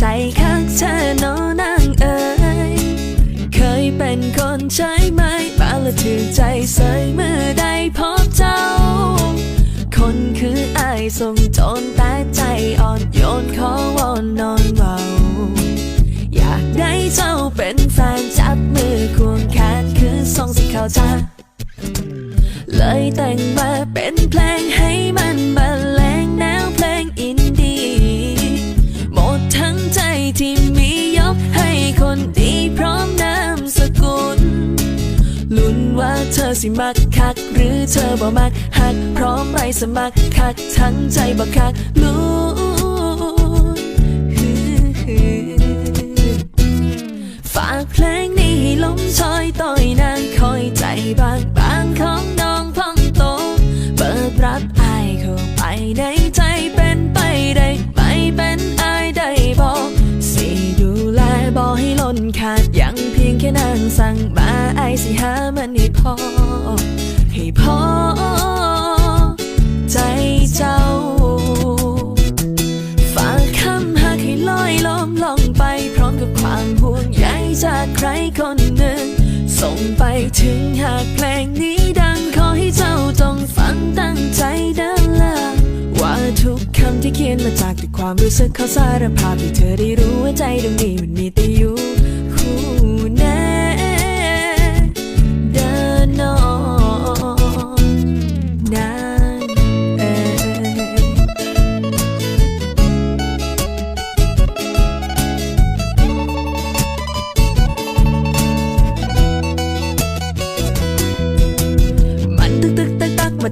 ใจคักเธอโนนางเอ๋ยเคยเป็นคนใช้ไหมมาละถือใจใส่เมื่อได้พบเจ้า คนคืออายทรงโจรแต่ใจอ่อนโยนขอวอนนอนเบาอยากได้เจ้าเป็นแฟนจับมือควงแขนคือทรงสิเข้าใจเลยแต่งมาเป็นเพลงให้ เธอสิมักคัก หรือเธอบ่มักหัก พร้อมไปสมัครคัก ทั้งใจบ่คักลุ้ฝากเพลงนี้ให้ลมชอยต่อยนางคอยใจบางบางของน้องพองโต เปิดรับอายเข้าไปในใจเป็นไปได้ไม่เป็นอายได้บอกสิดูแลบอกให้ล้นขาดยังเพียงแค่นา สั่งมาไอสิหามันให้พอ ให้พอ ใจเจ้า ฝากคำหากให้ลอยล้มลงไป พร้อมกับความห่วงใยจากใครคนหนึ่ง ส่งไปถึงหากเพลงนี้ดังขอให้เจ้าจงฟังตั้งใจดินละว่าทุกคำที่เขียนมาจากแต่ความรู้สึกเขาสารภาพให้เธอได้รู้ว่าใจตรงนี้มันมีแต่อยู่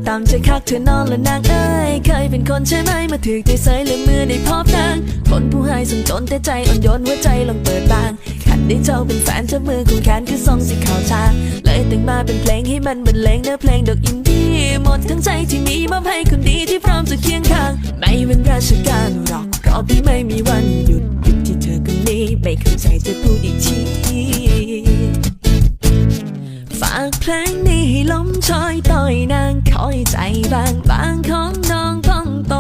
ตามใจคักเธอนอนและนางเอ้ยเคยเป็นคนใช่ไหมมาถือใจใส่เลยมือได้พบนางคนผู้ให้สมจนแต่ใจอ่อนโยนหัวใจลองเปิดบางขันได้เจ้าเป็นแฟนจ้ามือของแขนคือทรงสีขาวชาเลยแต่งมาเป็นเพลงให้มันบรรเลงเนื้อเพลงดอกอินดี้หมดทั้งใจที่มีมอบให้คนดีที่พร้อมจะเคียงข้างไม่เป็นราชการหรอกรอบที่ไม่มีวันหยุดหยุดที่เธอคนนี้ไม่เข้าใจจะพูดอีกทีากเพลงนี้ให้ล้มชอยต่อยนางคอยใจบางบางของน้องพองโต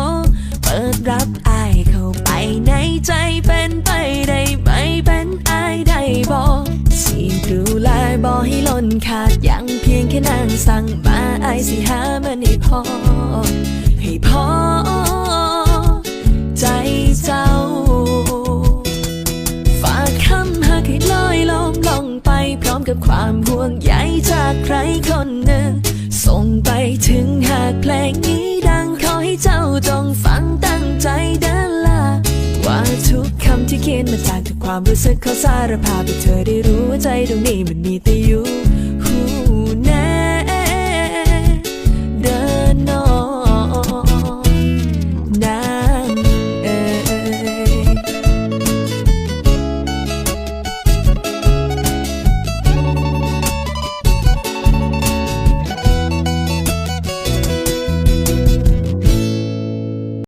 เปิดรับอายเข้าไปในใจเป็นไปได้ไหมเป็นอายได้บอกสิดูแลบอกให้ล้นขาดยังเพียงแค่นางสั่งมาอายสิหามันให้พอ ให้พอ ใจเจ้า ฝากคำหากให้ลอยลมลงไปพร้อมกับความ ทุกคำที่เขียนมาจากทุกความรู้สึกเขาสารภาพให้เธอได้รู้ว่าใจตรงนี้มันมีแต่ยู